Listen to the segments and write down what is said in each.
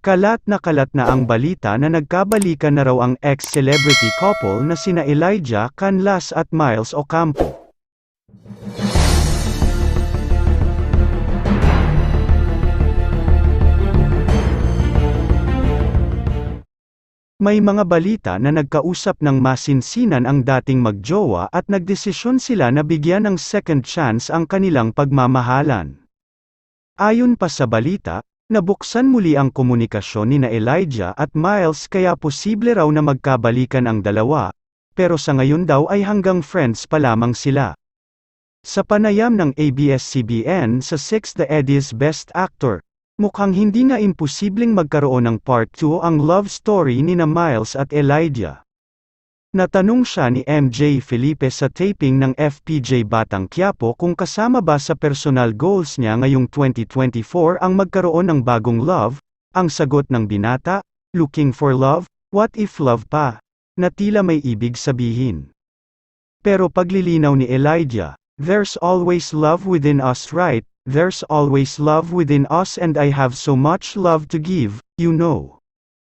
Kalat na kalat na ang balita na nagkabalikan na raw ang ex-celebrity couple na sina Elijah Canlas at Miles Ocampo. May mga balita na nagkausap ng masinsinan ang dating magjowa at nagdesisyon sila na bigyan ng second chance ang kanilang pagmamahalan. Ayon pa sa balita, nabuksan muli ang komunikasyon ni na Elijah at Miles kaya posible raw na magkabalikan ang dalawa, pero sa ngayon daw ay hanggang friends pa lamang sila. Sa panayam ng ABS-CBN sa 6 The Eddie's Best Actor, mukhang hindi nga imposibleng magkaroon ng part 2 ang love story ni na Miles at Elijah. Natanong siya ni MJ Felipe sa taping ng FPJ Batang Quiapo kung kasama ba sa personal goals niya ngayong 2024 ang magkaroon ng bagong love, ang sagot ng binata, looking for love, what if love pa, na tila may ibig sabihin. Pero paglilinaw ni Elijah, there's always love within us right, there's always love within us and I have so much love to give, you know.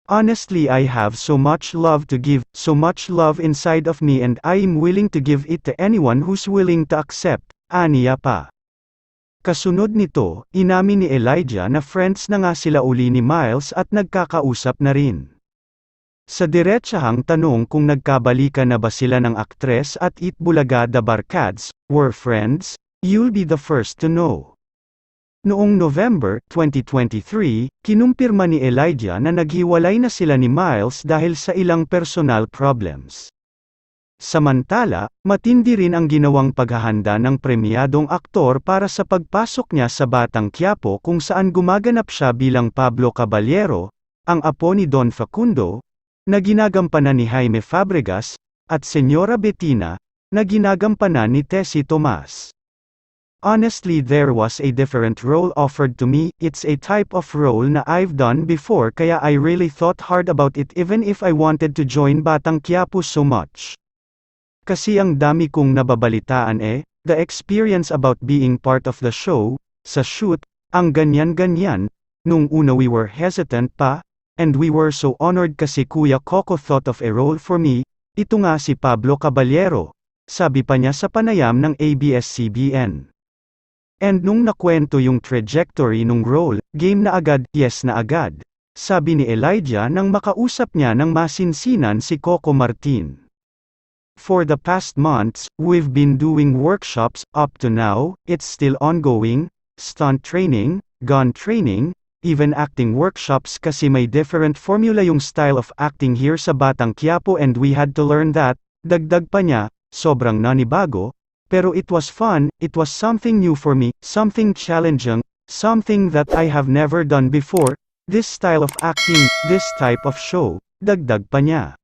Honestly I have so much love to give, so much love inside of me and I am willing to give it to anyone who's willing to accept, aniya pa. Kasunod nito, inamin ni Elijah na friends na nga sila uli ni Miles at nagkakausap na rin. Sa diretsahang tanong kung nagkabalikan na ba sila ng aktres at Itbulaga the Barkads, were friends, you'll be the first to know. Noong November 2023, kinumpirma ni Elijah na naghiwalay na sila ni Miles dahil sa ilang personal problems. Samantala, matindi rin ang ginawang paghahanda ng premyadong aktor para sa pagpasok niya sa Batang Quiapo kung saan gumaganap siya bilang Pablo Caballero, ang apo ni Don Facundo, na ginagampanan ni Jaime Fabregas, at Senyora Bettina, na ginagampanan ni Tessie Tomas. Honestly there was a different role offered to me, it's a type of role na I've done before kaya I really thought hard about it even if I wanted to join Batang Quiapo so much. Kasi ang dami kong nababalitaan eh, the experience about being part of the show, sa shoot, ang ganyan-ganyan, nung una we were hesitant pa, and we were so honored kasi Kuya Coco thought of a role for me, ito nga si Pablo Caballero, sabi pa niya sa panayam ng ABS-CBN. And nung nakwento yung trajectory nung role, game na agad, yes na agad. Sabi ni Elijah nang makausap niya ng masinsinan si Coco Martin. For the past months, we've been doing workshops, up to now, it's still ongoing, stunt training, gun training, even acting workshops kasi may different formula yung style of acting here sa Batang Quiapo and we had to learn that, dagdag pa niya, sobrang nanibago, pero it was fun, it was something new for me, something challenging, something that I have never done before, this style of acting, this type of show, dagdag pa niya.